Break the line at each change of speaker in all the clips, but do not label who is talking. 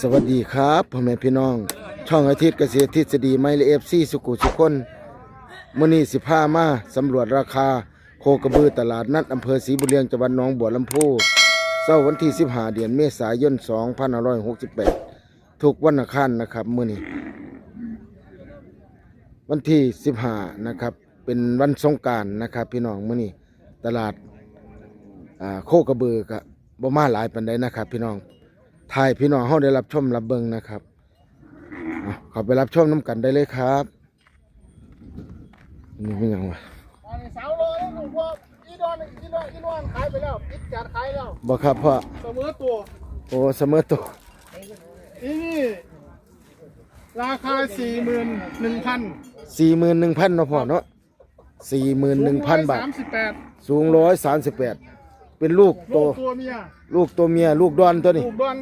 สวัสดีครับพ่อแม่พี่น้อง ช่องอาทิตย์เกษตรทฤษฎีไมเลเอฟซีสุกุสุคนมื้อนี้สิพามาสำรวจราคา โคกระบือตลาดนัดอำเภอศรีบุรียงจังหวัดหนองบัวลำพูเช้าวันที่15เดือนเมษายน2568 ทุกวันอังคารนะครับมื้อนี้ วันที่15นะครับเป็นวันสงการนะครับ พี่น้องมื้อนี้ตลาดโคกระบือก็บ่มาหลายปานใดนะครับ พี่น้อง ถ่ายพี่น้องเฮาได้รับชมรับเบิ่งนะครับเอาเขอไปรับชมน้ำกันได้เลยครับนี่เป็นหยังวะ
อันนี้สาวโลแล้วหนูพ่ออีดอนอีดอนอีดอนขายไปแล้วปิดจัดขายแล้ว
บ่ครับพ่อ
เสมอตัว
โอ้เสมอตัว
อีนี่ราคาสี่หมื่นหนึ่งพัน
41,000เนาะพ่อเนาะ41,000บาท
สามสิบแปด
สูง138 เป็นลูกโต
ลูกตัวเมีย
ลูกตัวเมีย ลูกดอนตัวนี้
ลูกดอน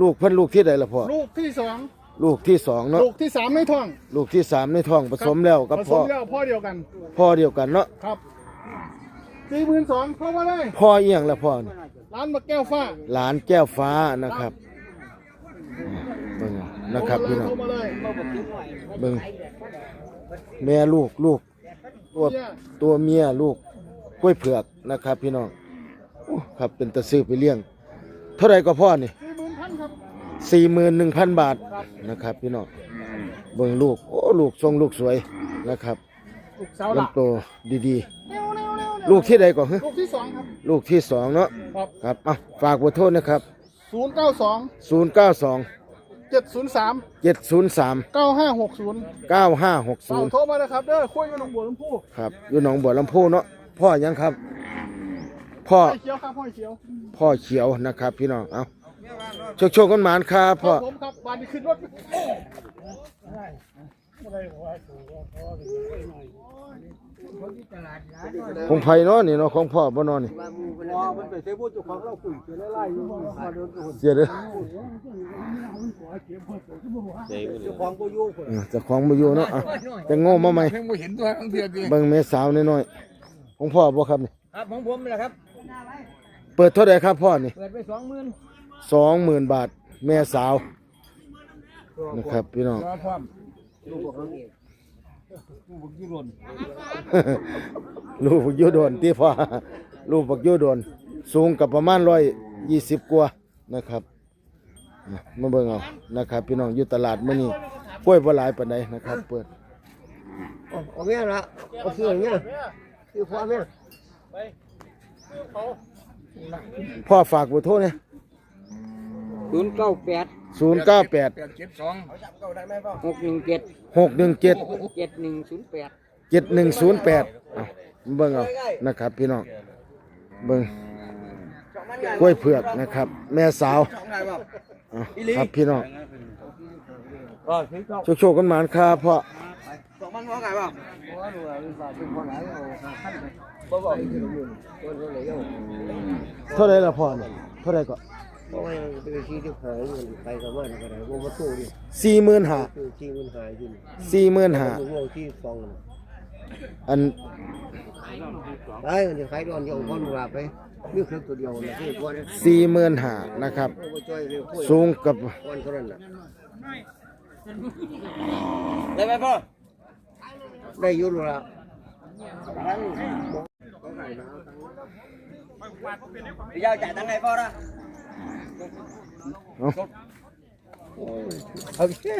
ลูกเพิ่นลูกที่ใดล่ะพ่อ
ลูกที่สอง
ลูกที่สองเนาะ
ลูกที่สามในท้อง
ลูกที่สามในท้องผสมแล้วกับ
ผส
พ่อ
มแล้วพ่อเดียวกัน
พ่อเดียวกันเนาะ
ครับสี่หมื่นสองเข้ามาเลย
พ่อเอียงละพ่อนี่
ร้านมะแก้วฟ้า
หลานแก้วฟ้านะครับเบิ่งเอานะครับพี่น้อง
เข้ามาเลย
เบิ่งแม่ลูกลูกตัว
เนี่ย
ตัวเมียลูกกล้วยเผือกนะครับ พี่น้องโอ้ ครับเป็นตะซื้อไปเลี้ยง เท่าไหรก็พ่อนี่
สี่หมื่นพันครับ
สี่หมื่นหนึ่งพันบาท
ครับ
นะครับพี่น้องเบิ่งลูกโอ้ลูกทรงลูกสวยนะครับ
ลูกสาวหลัก
ลำโตดี
เร็วเร็วเร็วเร็ว
ๆลูกที่ใดก่อนฮะ
ลูกที่สองครับ
ลูกที่สองเนาะ
ครับ
ครับอะฝากเบอร์โทษนะครับ
ศูนย์เก้าสอง
ศูนย์เก้าสอง
เจ็ดศูนย์สาม
เจ็ดศูนย์สาม
เก้าห้าหกศูนย์
เก้าห้าหกศู
ฝาก
นย์
โทรมาเลยครับเด้อคุยกับหลวงบัวหลวงพู่
ครับอยู่หนองบัวลำพูเนาะพ่อยังครับ พ่อ
ห้อยเขียวครับห้อยเขียว
พ่อเขียวนะครับ พี่น้องเอาโชคโชคกันหมานครับ
ค
พ่อ
รับผมครับวันนี้ขึ้นรถ
ของไผ่เนาะนี่เนาะของพ่อบ่เนอนนี่
มันไปเซฟบูจุของเราปุ๋ยเสียไล่ๆอยู่มาเดินตัว
เสียเด้อ
เจ้าของกูยุ่งคน
เออเจะของบ่อยู่เนาะเอาจะโง่มาใหม่
เพิ่งมาเห็นตัวทั้งเทียดี
เบิ่งแม่สาวน้อยๆของพ่อบ่ครับนี่
ครับของผมนี่แหละครับ
เปิดเท่าไหร่ครับพ่อนี่
เปิดไปสองหมื่น
สองหมื่นบาทแม่สาวนะครับพี่น้อง
พร้อม
ลูกบอกเขาเอง
ลูกบักยูโดนที่พ่อลูกบักยูโดน สูงกับประมาณร้อยยี่สิบกว่านะครับนะมาเบิ่งเอานะครับ พี่น้องอยู่ตลาดมื้อนี้กล้วยบ่หลายปานใดนะครับ เปิด
เอาเงี้ยละเอาคืออย่างเงี้ยคือพ่อแม่
พ่อฝากเบอร์โทรเนี่ย
ศูนย์เก้าแปด
ศูนย์เก้าแปด
เจ็ดสอง
หกหนึ่งเจ็ด
หกหนึ่งเจ็ด
เจ็ดหนึ่งศูนย์แปด
เจ็ดหนึ่งศูนย์แปดเบิ่งเอานะครับ พี่น้องเบิ่งกล้วยเผือกนะครับ แม่สาวเอาครับพี่น้อง
ก็ซื้อเก้า
โชคโชคกันหมานครับพ่อ
สองพันว่าไงบ้างว่าหนูอะฝากเป็นคนไหนเอาขั้นไปบ่บอกอีกทีหนึ่งคนคนไหนเอา
เท่าไรละพ่อเนี่ยเท่าไรก็
เพราะว่าเป็นที่ที่ของเงินไปกับว่าอะไรว่ามาตู้ดิ
สี่หมื่นห้า
คือที่เงินหายจริง
สี่หมื่นห้า
ดูว่าที่ฟอง
อัน
ได้เดี๋ยวขายดอนเดียวคนกลับไปนี่คือตัวเดียวนะที่ตัวนี้
สี่หมื่นห้านะครับ
ช่วยเร็ว
สูงกับ
วันเท่านั้นน่ะได้ไหมพ่อ ได้อยุ่นละ
พี่ยาวจ่ายตังค์ให้พ่อละ
เอา
เอาแค่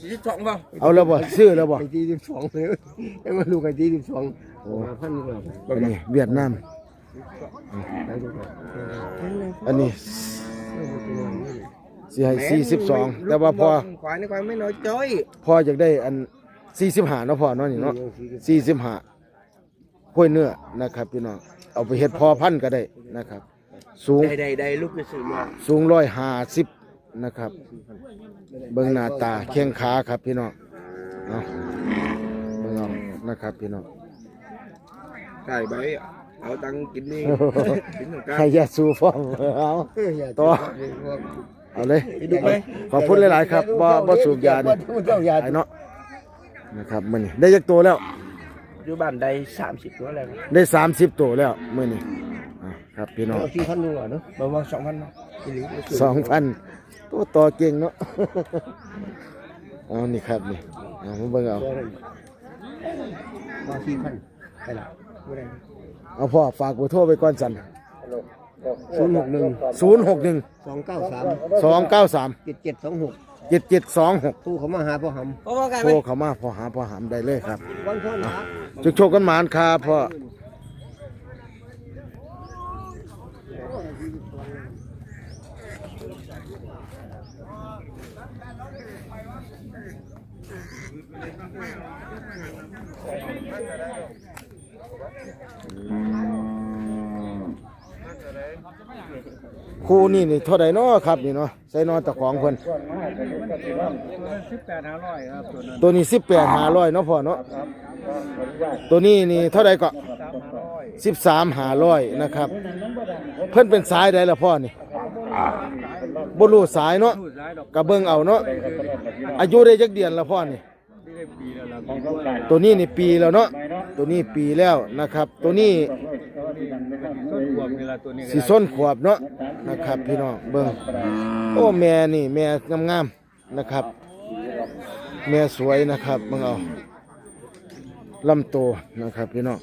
ยี่สิบสองเปล่า
เอาแล้วบ่ซื้อแล้วบ่
ไอ้ที่สิบสองเลยไอ้มันลูกไอ้ที่สิบสอง
โอ้
พันกว่า
อันนี้เวียดนาม
ได้ดูกัน
อันนี้สี่ให้สี่สิบสองแต่ว่าพอ
ควายนี่ควายไม่น้อยจ้อย
พออยากได้อัน สี่สิบห้าเนาะพอเนาะนี่เนาะสี่สิบห้าห้วยเนื้อนะครับพี่น้องเอาไปเฮ็ดพอพันธุ์ก็ได้นะครับ สูง
ได้ได้ได้ลูกกระสือมา
สูงร้อยห้าสิบนะครับ เบิ่งหน้าตาแข้งขาครับพี่น้องเอาเบิ่งเอานะครับพี่น้อง
ใช่ใบเอาตังกินนี่ กินของกลาง
ให้ยาสูฟอมเอาต่อเอาเลย ขอบคุณหลาย ๆ ครับบ่บ่สูบยานี่ไอ้เนาะ นะครับมื้อนี้ได้ยักตัวแล้ว
อยู่บ้านได้สามสิบตัวแล้ว
ได้30ตัวแล้วมื้อนี้อะคครับพี่น้อง
เอาที่พันดูเหรอเนาะประมาณสองพันนะอีหลี
สองพันตัวต่อเก่งเนาะ เอานี่ครับนี่เอามาเบิ่งเอา
มาที่พันไปละไม่ได้
เอาพ่อฝากเบอร์โทรไปก่อนสัน
ศูนย์หกหนึ่ง
ศูนย์หกหนึ่ง
สองเก้าสาม
สองเก้าสาม
เจ็ดเจ็ดสองหก
เจ็ดเจ็ดสองหก
ผู้เขามาหาพ่อห
พ่อว่าไง
โทรเข้ามาพอหาพอหามได้เลยครับำ
วันพ่อหนา
จุกโชคกันหมานครับพ่อ คู่นี่นี่เท่าไหร่เนาะครับนี่เนาะใส่นอนตะของเพิ่น
สิบแปดห้าร้อยครับตัวนั้น
ตัวนี้สิบแปดหาร้อยเนาะพ่อเนาะตัวนี้นี่เท่าไหร่ก็
สิ
บสามหาร้อยนะครับ เพิ่นเป็นสายใดล่ะพ่อนี่บรูสายเนาะ
พูดร้ายดอก
กะเบิ่งเอาเนาะอายุได้จักเดือนละพ่อนี่ตัวนี้นี่ปีแล้วเนาะตัวนี้ปีแล้วนะครับ ตัวนี้
วบนี่ละตัวนี้ก็
สี
ได้
ส้นขวบเนาะนะครับ พี่น้องเบิ่งโอ้แม่นี่แม่งามๆนะครับ แม่สวยนะครับเบิ่งเอาลำโตวนะครับ พี่น้อง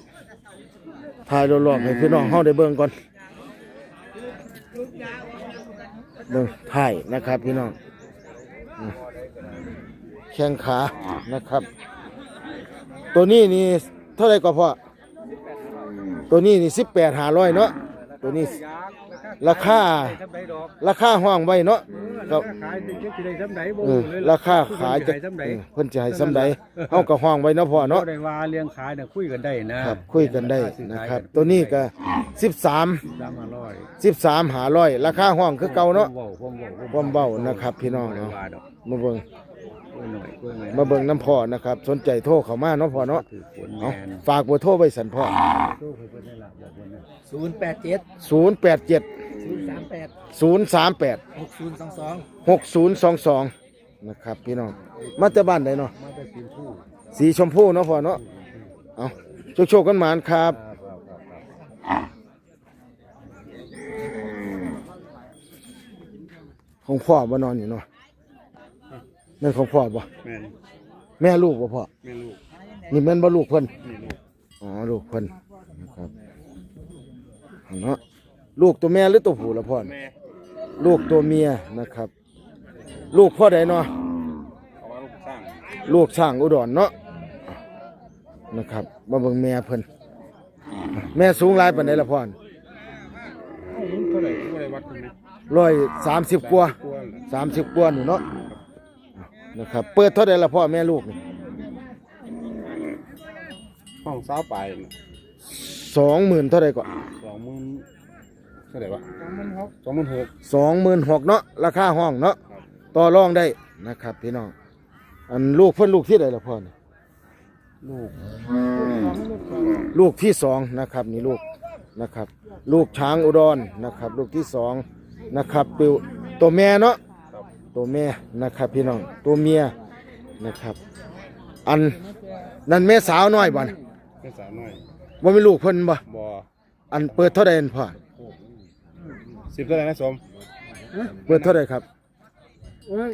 ถ่ายรอบๆให้พี่น้องเฮาได้เบิ่งก่อนเบิ่งถ่ายนะครับ พี่น้องอืมแข้งขานะครับ ตัวนี้นี่เท่าไหร่ก็พอตัวนี้นี่สิบแปดหาร้อยเนาะ ตัวนี้ราคา
ทำไรดอก
ราคาห้องไว้เนาะก็
ขายจะจะได้ทำไรบ่
เออ
เลย
ราคาขายจะ
ทำไร
เออเพิ่นจะให้ซ้ำใดเฮาก็ห้องไว้เนาะพ่อ
เนาะ
เนาะ
ได้ว่าเลี้ยงขายเนี่ยคุยกันได้นะครับ
คุยกันได้นะครับ ตัวนี้ก็13
สามห้าร้อย
13หาร้อยราคาห้องคือเก่าเนาะ
เว้าผมเว้า
ความเว้านะครับพี่น้องเนาะ
ว่าดอก
มาเบิ่ง
คุยหน่อยคุยหน่อย
มาเบิ่งน้ำพ่อนะครับ สนใจโทรเข้ามาเนาะพ่อเนาะ
ถือผล
เอา
แมน
ฝากเบอร์โทรไว้สันพ่อ
สู้เพิ่นได้ละบอกเพิ่นนะ
ศูนย์แปดเจ็ด
087
ศูนย์สามแปด
038
หกศูนย์สองสอง
6022นะครับพี่น้องมาแต่บ้านใดเนาะ
มาได้กินผู้
สีชมพูเนาะพ่อเนาะเอาโชคๆกันหมานครับ
ครับครับครับครับ
ของพ่อบ่นอนอยู่เนาะ นั่นของพ่อบ่
แม่น
แม่ลูกบ่พ่อ
แม่ลูก
นี่แม่นบ่ลูกเพิ่น
นี่ลูก
อ๋อลูกเพิ่นนะครับเนาะลูกตัวแม่หรือตัวผู้ละพ่อนี่
แม่
ลูกตัวเมียนะครับ ลูกพ่อใดเนาะ
เอาว่าลูกสร้าง
ลูกช่างอุดรเนาะนะครับมาเบิ่งแม่เพิ่นแม่สูงหลายปานใดละพ่อนี่
เท่าไหร่เท่าไหร่วัดกันไหม
ร้อยสามสิบกว่า
กลัว
สามสิบกว่านี่เนาะ นะครับ เปิดเท่าใดละพ่อแม่ลูกนี่
ห้องสาวไป
สองหมื่นเท่าใดก่อน
สองหมื่นเท่าไหร่วะสองหมื่นหก
สองหมื่นหกเนาะราคาห้องเนาะต่อรองได้นะครับพี่น้องอันลูกเพิ่นลูกที่ใดละพ่อนี่
ลูก
ลูกที่สองนะครับนี่ลูกนะครับ ลูกช้างอุดรนะครับ ลูกที่สองนะครับปิวตัวแม่เนาะ ตัวแม่นะครับพี่น้องตัวเมียนะครับ อันนั่นแม่สาวน้อยบ่นะ
แค่สาวน้อย
ว่ามีลูกเพิ่นบ่
บ่
อันเปิดเท่าใดนั่นพ่อ
สิบเท่าไหร่นะสม
เปิดเท่าใดครับ
โอ้ย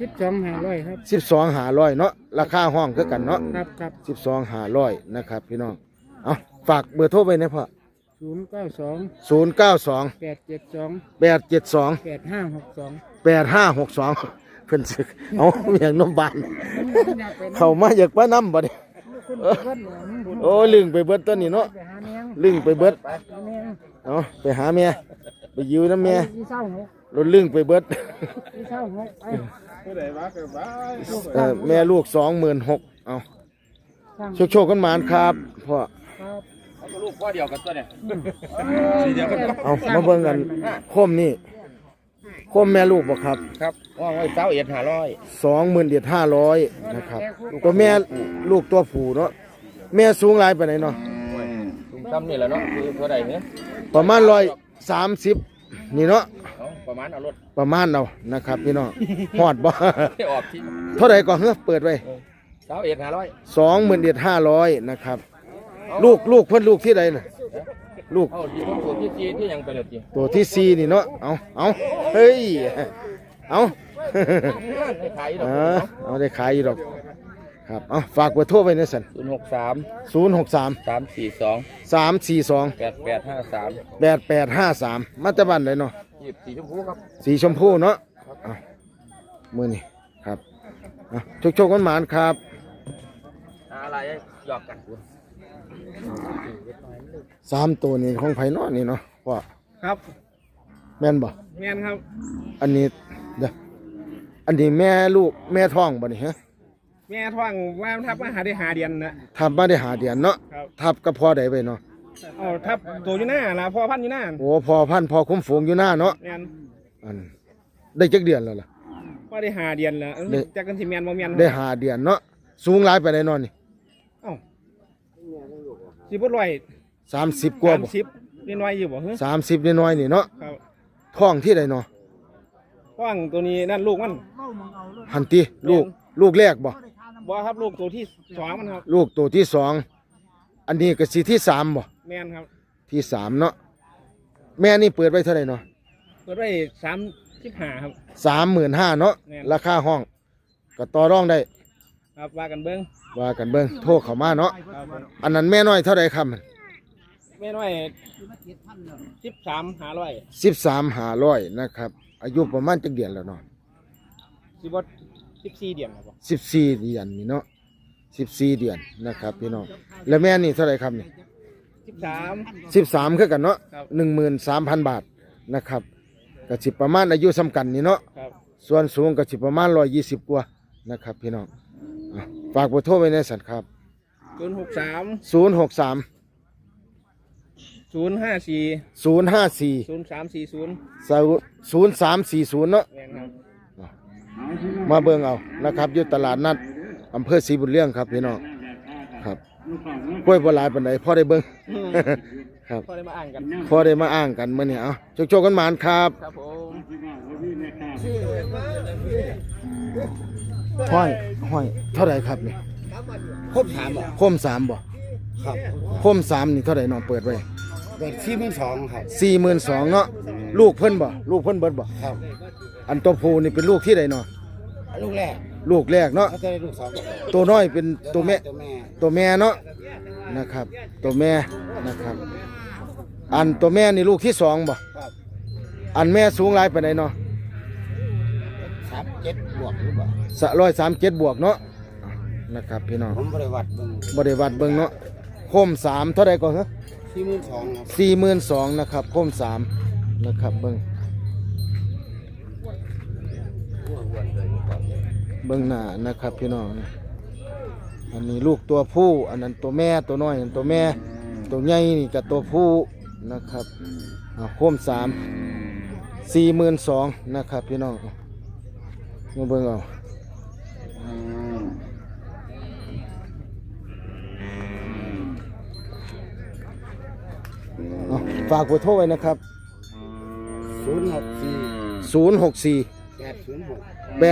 สิบสองห้าร้อยครับ
สิบสองหาร้อยเนาะราคาห้องคือกันเนาะ
ครับครับ
สิบสองหาร้อยนะครับพี่น้องเอาฝากเบอร์โทรไปนะพ่อ
ศูนย์เก้าสอง
ศูนย์เก้าสอง
แปดเจ็ดสอง
แปดเจ็ดสอง
แปดห้าหกสอง
แปดห้าหกสองเพิ่นสึกเอาอย่างนมบาน เข้ามาอยากป้าน้ำบ่เนี่ย
คุณเพื่อนหลวงบุญ
โอ้ลึงไปเบิดต้นนี่เนาะ
ไปหาแมง
ลึงไปเบิด
หาแมง
เอาไปหาแม่ไปอยืน้ำแม่
ที่เศร้าหก
รถลึงไปเบิด
ที่เศร้าหกไป
เท่าไหร่วะเกิดบ้า
เอ่อแม่ลูกสองหมื่นหกเอา
สร้าง
โชคโชคกันหมานครับพ่อ
ครับ
ลูกพ่อเดียวกันตัวเนี่ย
เดียวกัน
เอามาเบิ่งกันโคมนี่โคมแม่ลูกบ่ครับ
ครับว่างไว้เจ้าเอ็ดห้าร้อย
สองหมื่นเดียดห้าร้อยนะครับตัวแม่ลูกตัวผู้เนาะแม่สูงหลายไปไหนใดเนาะ
ถุงซ้ำนี่แหละเนาะคือเท่าไหร่เนี่ย
ประมาณร้อยสามสิบนี่เนาะ
เอาประมาณเอารถ
ประมาณเอานะครับพี่น้องฮอดบ่
ที่ออกที่
เท่าไหร่ก่อนเฮ้อเปิดไว้
สาวเอ็ดห้าร้อย
สองหมื่นเดียดห้าร้อยนะครับ ลูกลูกเพิ่นลูกที่ใดน่ะ ลูก
เอาที่ผมตัวที่จีที่ยังไปเลยจี
ตัวที่สี่นี่เนาะเอาเอาเฮ้ยเอา
ให้ขายดอก
เออเอาได้ขายอยู่ดอกครับเอาฝากเบอร์โทรไว้ในสัน
ศูนย์หกสาม
ศูนย์หกสาม
สามสี่สอง
สามสี่สอง
แปดแปดห้าสาม
แปดแปดห้าสามมาตะบันเลยเนาะ
ยี่สิบสี่ชมพูครับ
สีชมพูเนาะเอามือนี่ครับเอาโชคโชคกันหมานครับ
อะไรหยอกกัน
สามตัวนี้ของไผ่นอนี่เนาะว่า
ครับ
แม่นบ่
แม่นครับ
อันนี้เด้ออันนี้แม่ลูกแม่ท้องบ่นี่ฮะ
แม่ท้องว่าทับมาหาได้หาเดือนนะ
ทับมาได้หาเดือนเนาะ
ครับ
ทับก็พอได้ไปเนาะ
เอาทับตัวอยู่หน้าละพ่อพันธุ์อยู่หน้า
โอ้พอพันธุ์พอคุ้มฝูงอยู่หน้าเนาะ
แม่น
อันได้จักเดือนแล้วล่ะ
ว่าได้หาเดือนแล้ว
ได้
จักกันสิแม่นบ่แม่น
ได้หาเดือนเนาะสูงหลายไปได้นอนนี่
เอ้าสิบ่ร้อย
สามสิบกว่าบ่
30นิดหน่อยอยู่บ่ฮะ
สามสิบน้อยๆนี่เนาะ
ครับ
ท้องที่ใดเนาะ
ท้องตัวนี้นั่นลูกมัน
หันตีลูกลูกแรกบ่
บ่ครับลูกตัวที่สองมันครับ
ลูกตัวที่สองอันนี้ก็สิที่สามบ่
แม่นครับ
ที่สามเนาะแม่นี่เปิดไว้เท่าไหร่เนาะ
เปิดไว้35ครับ
สามหมื่นห้าเนาะ
แม่น
ราคาห้อง ก็ต่อรองได้
ครับว่ากันเบิ่ง
ว่ากันเบิ่งโทรเข้ามาเนาะ
ครับ
อันนั้นแม่น้อยเท่าไหร่ครับ
แม่น้อย13 500
สิบสามหาร้อยนะครับ อายุประมาณจักเดือนแล้วเนาะ
สิบ่14เดือนครับ
สิบสี่เดือนนี่เนาะสิบสี่เดือนนะครับพี่น้องแล้วแม่นี่เท่าไหร่ครับนี่
13
สิบสามคือกันเนาะ
ครับ
หนึ่งหมื่นสามพันบาทนะครับก็สิประมาณอายุสำคัญนี่เนาะ
ครับ
ส่วนสูงก็สิประมาณร้อยยี่สิบกว่านะครับ พี่น้องอะฝากเบอร์โทรไว้ในสันครับ
063
ศูนย์หกสาม
ศูนย์ห้าสี่
ศูนย์ห้าสี่
ศูนย์สามสี่ศูนย์
ศูนย์สามสี่ศูนย์เนาะ
แม่นครับ
มาเบิ่งเอานะครับอยู่ตลาดนัดอำเภอศรีบุญเรื่องครับพี่น้องครับกล้วยบัวลายปานใดพอได้เบิ่ง ครับ
พอได้มาอ่านกัน
พอได้มาอ้างกันมื้อนี้เอาโชคๆกันหมานครับ
ครับผม
ห้อยห้อยเท่าไหร่ครับนี่
ครบถามบ่
คมสามบ่
ครับ
คมสามนี่เท่าไหร่น้องเปิดไว้
เปิดที่มือสองครับ
สี่หมื่นสองเนาะลูกเพิ่นบ่ลูกเพิ่นเบิดบ่
ครับ
อันตัวผู้นี่เป็นลูกที่ใดเนาะ
ลูกแรก
ลูกแรกเนาะ
เขาจะได้ลูกสอง
ตัวน้อยเป็นตัวแม่
ตัวแม่
ตัวแม่เนาะนะครับ ตัวแม่นะครับ อันตัวแม่นี่ลูกที่สองบ่
ครับ
อันแม่สูงหลายปานใดเนาะ
สามเจ็ดบวกหรือเปล่า
สะร้อยสามเจ็ดบวกเนาะนะครับพี่น้อง
ผมบริวัติเบิ่ง
บริวัดเบิ่งเนาะโคมสามเท่าไรก่อนฮะ
ที่มือสองครับ
สี่หมื่นสองนะครับโคมสามนะครับเบิ่งเบิ่งหน้านะครับพี่น้องนะอันนี้ลูกตัวผู้ อันนั้นตัวแม่ตัวน้อยอันตัวแม่ ตัวใหญ่นี่กับตัวผู้นะครับอ่าโคมสามสี่หมื่นสองนะครับพี่น้องมาเบิ่งเอา ฝากเบอร์โทรไว้นะครับ
ศูนย์หกสี่
064
แป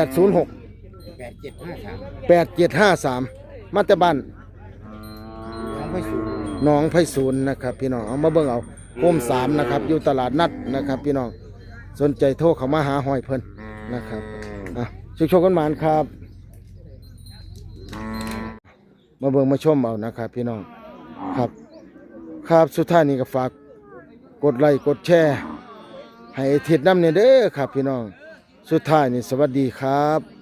ดศูนย์หก
806
แปดเจ็ดห้าสาม
8753 มาแต่บ้าน
ยังไม่สูง
หนองไผ่ศูนย์นะครับ พี่น้องเอามาเบิ่งเอาโฮมสามนะครับอยู่ตลาดนัดนะครับ พี่น้องสนใจโทรเข้ามาหาหอยเพิ่นนะครับอะชุกชกกันหมานครับ มาเบิ่งมาชมเอานะครับ พี่น้องครับ ครับสุดท้ายนี้ก็ฝาก กดไลค์กดแชร์ให้ทิดน้ำเนี่ยเด้อครับพี่น้อง สุดท้ายนี่สวัสดีครับ